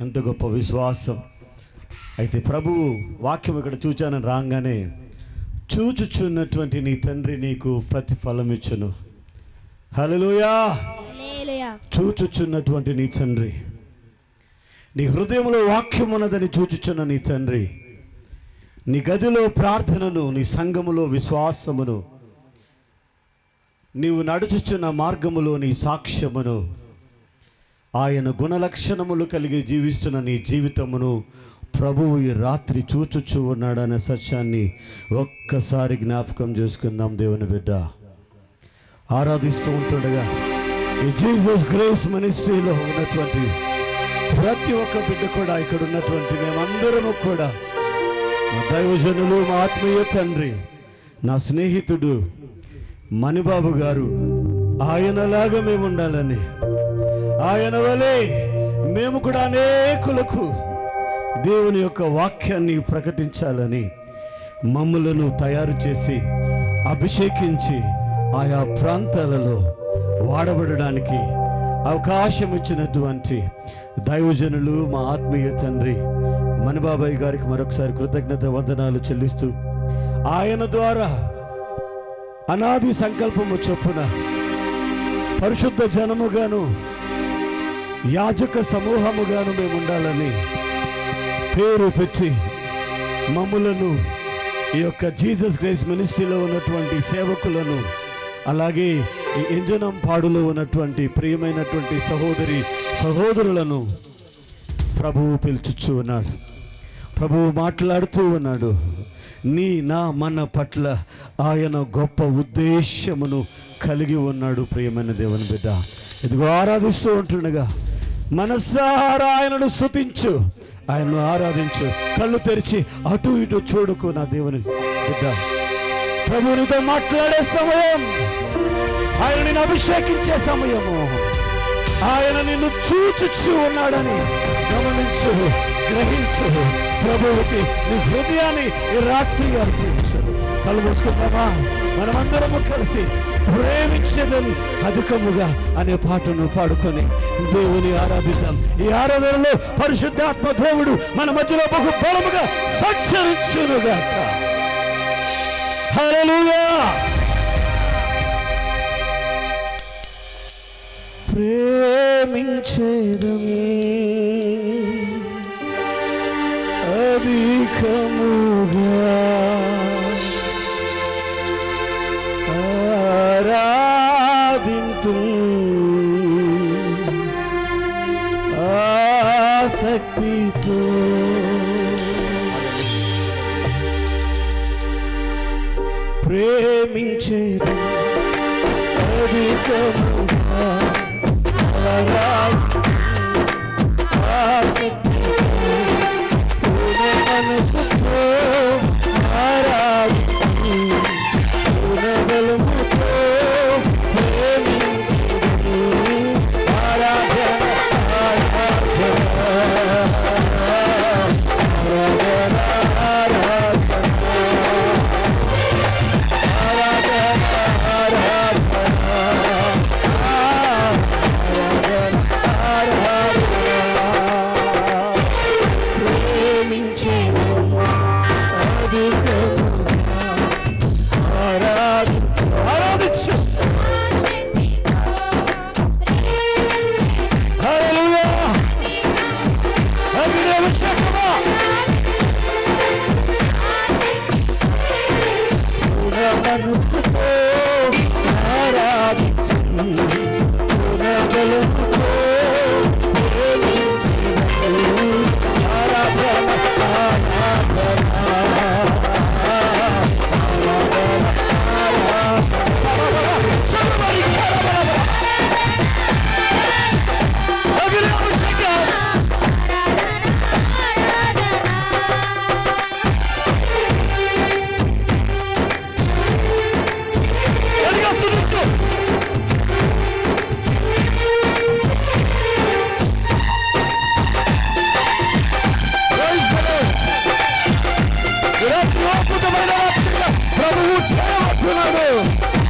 ఎంత గొప్ప విశ్వాసం. అయితే ప్రభువు వాక్యం ఇక్కడ చూచానని రాగానే చూచుచున్నటువంటి నీ తండ్రి నీకు ప్రతిఫలం ఇచ్చును. హల్లెలూయా. చూచుచున్నటువంటి నీ తండ్రి. నీ హృదయంలో వాక్యం ఉన్నదని చూచుచున్న నీ తండ్రి. నీ గదిలో ప్రార్థనను నీ సంఘములో విశ్వాసమును నీవు నడుచుచున్న మార్గములో నీ సాక్ష్యమును ఆయన గుణలక్షణములు కలిగి జీవిస్తున్న నీ జీవితమును ప్రభువు ఈ రాత్రి చూచుచూ ఉన్నాడనే సత్యాన్ని ఒక్కసారి జ్ఞాపకం చేసుకుందాం దేవుని బిడ్డ. ఆరాధిస్తూ ఉంటుండగా ఈ జీసస్ గ్రేస్ మినిస్ట్రీలో ఉన్నటువంటి ప్రతి ఒక్క బిడ్డ కూడా ఇక్కడ ఉన్నటువంటి మేమందరము కూడా మా దైవజనులు మా ఆత్మీయ తండ్రి నా స్నేహితుడు మణిబాబు గారు ఆయనలాగా మేము ఉండాలని ఆయన వలె మేము కూడా అనేకులకు దేవుని యొక్క వాక్యాన్ని ప్రకటించాలని మమ్ములను తయారు చేసి అభిషేకించి ఆయా ప్రాంతాలలో వాడబడడానికి అవకాశం ఇచ్చినటువంటి దైవజనులు మా ఆత్మీయ తండ్రి మణిబాబాయ్ గారికి మరొకసారి కృతజ్ఞత వందనాలు చెల్లిస్తూ ఆయన ద్వారా అనాది సంకల్పము చొప్పున పరిశుద్ధ జనముగాను యాజక సమూహముగాను మేము ఉండాలని పేరు పెట్టి మమ్ములను ఈ యొక్క జీసస్ గ్రేస్ మినిస్ట్రీలో ఉన్నటువంటి సేవకులను అలాగే ఈ ఇంజనం పాడులో ఉన్నటువంటి ప్రియమైనటువంటి సహోదరి సహోదరులను ప్రభువు పిలుచుచ్చు ఉన్నాడు. ప్రభువు మాట్లాడుతూ ఉన్నాడు. నీ నా మన పట్ల ఆయన గొప్ప ఉద్దేశమును కలిగి ఉన్నాడు ప్రియమైన దేవుని బిడ్డ. ఇదిగో ఆరాధిస్తూ ఉంటుండగా మనస్సారా ఆయనను స్థుతించు ఆయనను ఆరాధించు. కళ్ళు తెరిచి అటు ఇటు చూడుకు నా దేవుని బిడ్డ. ప్రభునితో మాట్లాడే సమయం. ఆయన నిన్ను అభిషేకించే సమయము. ఆయన నిన్ను చూచుచూ ఉన్నాడని గమనించు గ్రహించు. ప్రభువుకి నీ హృదయాన్ని రాత్రి అర్పించు. కళ్ళు మూసుకుందామా? మనమందరము కలిసి ప్రేమించదని అధికముగా అనే పాటను పాడుకొని దేవుని ఆరాధిద్దాం. ఈ ఆరాధనలో పరిశుద్ధాత్మ దేవుడు మన మధ్యలో బహు బలముగా సంచరించునుగాక ప్రేమించేదమే. అధికము ఆసక్తితో ప్రేమించేది అగ్ని అభిషేకమా Rakuta Maidana Pila, Rabu Chema Pila,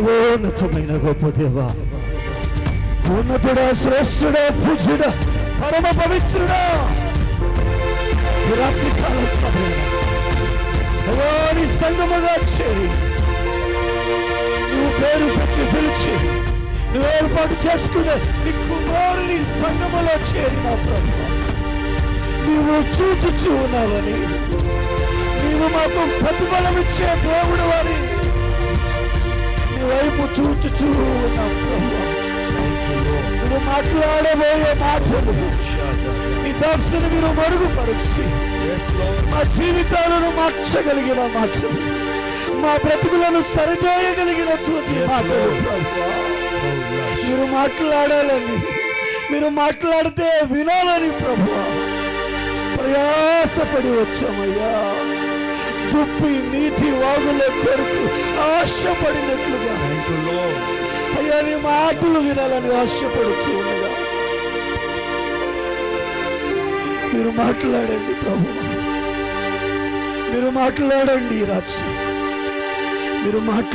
సర్వోన్నతమైన గొప్ప దేవా. ఉన్నతుడా శ్రేష్ఠుడా పూజ్యుడా పరమ పవిత్రుడా. ఈ రాత్రి కాల సమయంలో సంగముగా చేరి నువ్వు పేరు పెట్టి పిలిచి నువ్వు ఏర్పాటు చేసుకునే నీ కుమారుని సంగములో చేరిన ప్రభు. నీవు చూచుచూ ఉన్నావని నీవు మాకు ప్రతిఫలం ఇచ్చే దేవుడు అని వైపు చూచుచూ ఉన్నాం నువ్వు మాట్లాడబోయే మాటలు నీ దాస్తుని మీరు మరుగుపరిచి. మా జీవితాలను మార్చగలిగిన మాటలు మా బ్రతుకులను సరిచేయగలిగినటువంటి మాటలు. మీరు మాట్లాడాలని మీరు మాట్లాడితే వినాలని ప్రభు. ప్రయాసపడి వచ్చామయ్యా. దుప్పి నీటి వాగుల కొరకు ఆశపడినట్లుగా. అయ్యా నీ మాటలు వినాలని ఆశపడుచు ఉండగా. మీరు మాట్లాడండి ప్రభు. మీరు మాట్లాడండి రాజు మీరు మాట్లాడు